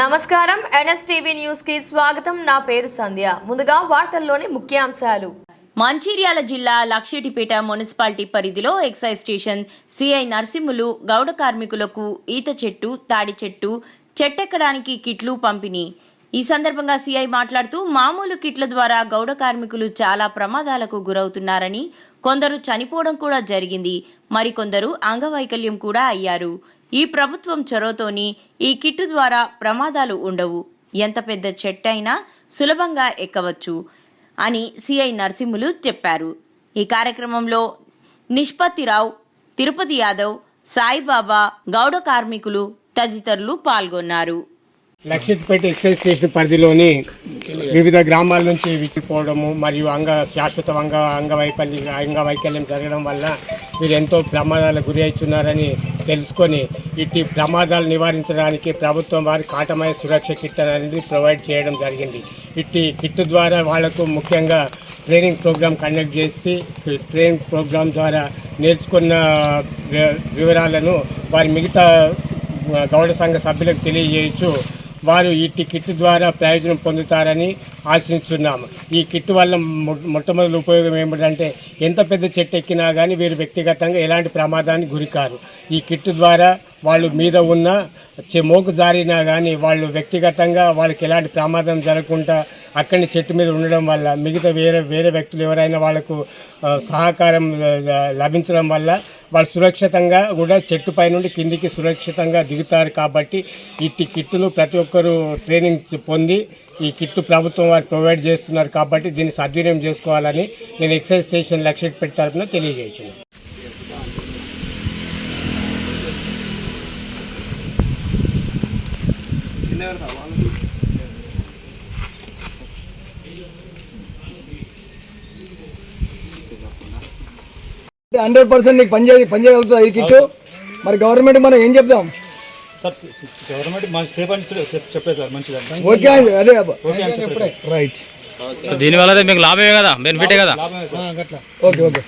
నమస్కారం. ఎన్ఎస్టీవీ న్యూస్కి స్వాగతం. నా పేరు సంధ్య. ముందుగా వార్తల్లోని ముఖ్యాంశాలు. మంచిర్యాల జిల్లా లక్షిటిపేట మున్సిపాలిటీ పరిధిలో excise station CI Narasimhulu Goud కార్మికులకు ఈత చెట్టు తాడి చెట్టు చెట్టెక్కడానికి కిట్లు పంపిణీ. ఈ సందర్భంగా సిఐ మాట్లాడుతూ మామూలు కిట్ల ద్వారా గౌడ కార్మికులు చాలా ప్రమాదాలకు గురవుతున్నారని కొందరు చనిపోవడం కూడా జరిగింది. మరికొందరు అంగవైకల్యం కూడా అయ్యారు. ఈ ప్రభుత్వం చొరవతోని ఈ కిట్టు ద్వారా ప్రమాదాలు ఉండవు. ఎంత పెద్ద చెట్టైనా సులభంగా ఎక్కవచ్చు అని సిఐ నరసింహులు చెప్పారు. ఈ కార్యక్రమంలో నిష్పత్తిరావు తిరుపతి యాదవ్ సాయిబాబా గౌడ కార్మికులు తదితరులు పాల్గొన్నారు. లక్షిత్పేట ఎక్సైజ్ స్టేషన్ పరిధిలోని వివిధ గ్రామాల నుంచి విచ్చిపోవడము మరియు అంగ శాశ్వత అంగ అంగవైకల్యం అంగవైకల్యం జరగడం వల్ల మీరు ఎంతో ప్రమాదాలకు గురి అవుతున్నారని తెలుసుకొని ఇట్టి ప్రమాదాలు నివారించడానికి ప్రభుత్వం వారి కాటమయ సురక్ష కిట్ అనేది ప్రొవైడ్ చేయడం జరిగింది. ఇట్టి కిట్ ద్వారా వాళ్ళకు ముఖ్యంగా ట్రైనింగ్ ప్రోగ్రాం కండక్ట్ చేసి ట్రైనింగ్ ప్రోగ్రాం ద్వారా నేర్చుకున్న వివరాలను వారి మిగతా గౌడ సంఘ సభ్యులకు తెలియజేయచ్చు. వారు ఈ కిట్ ద్వారా ప్రయోజనం పొందుతారని ఆశిస్తున్నాము ఈ కిట్ వల్ల మొ- మొట్టమొదటి ఉపయోగం ఏమిటంటే ఎంత పెద్ద చెట్టు ఎక్కినా కానీ వీరు వ్యక్తిగతంగా ఎలాంటి ప్రమాదానికి గురికారు. ఈ కిట్ ద్వారా వాళ్ళు మీద ఉన్న చె- మోకు జారినా కానీ వాళ్ళు వ్యక్తిగతంగా వాళ్ళకి ఎలాంటి ప్రమాదం జరగకుండా అక్కడి చెట్టు మీద ఉండడం వల్ల మిగతా వేరే వేరే వ్యక్తులు ఎవరైనా వాళ్ళకు సహకారం లభించడం వల్ల వాళ్ళు సురక్షితంగా కూడా చెట్టు నుండి కిందికి సురక్షితంగా దిగుతారు కాబట్టి ఇట్టి కిట్టులు ప్రతి ఒక్కరూ ట్రైనింగ్ పొంది ఈ కిట్టు ప్రభుత్వం వారు ప్రొవైడ్ చేస్తున్నారు కాబట్టి దీన్ని సద్వినియోగం చేసుకోవాలని నేను ఎక్సైజ్ స్టేషన్ లక్ష్య పెట్టి తరఫున తెలియజేయచ్చు హండ్రెడ్ పర్సెంట్ నీకు పని చేయ పని ఈ కిట్టు? మరి గవర్నమెంట్ మనం ఏం చెప్దాం? సార్ గవర్నమెంట్ సేఫ్ అని చెప్- చెప్పలేదు సార్ మంచిదని ఓకే అని అదే ఓకే అని చెప్పలేదు రైట్ దీనివల్ల మీకు లాభమే కదా? బెనిఫిటే కదా? Okay okay.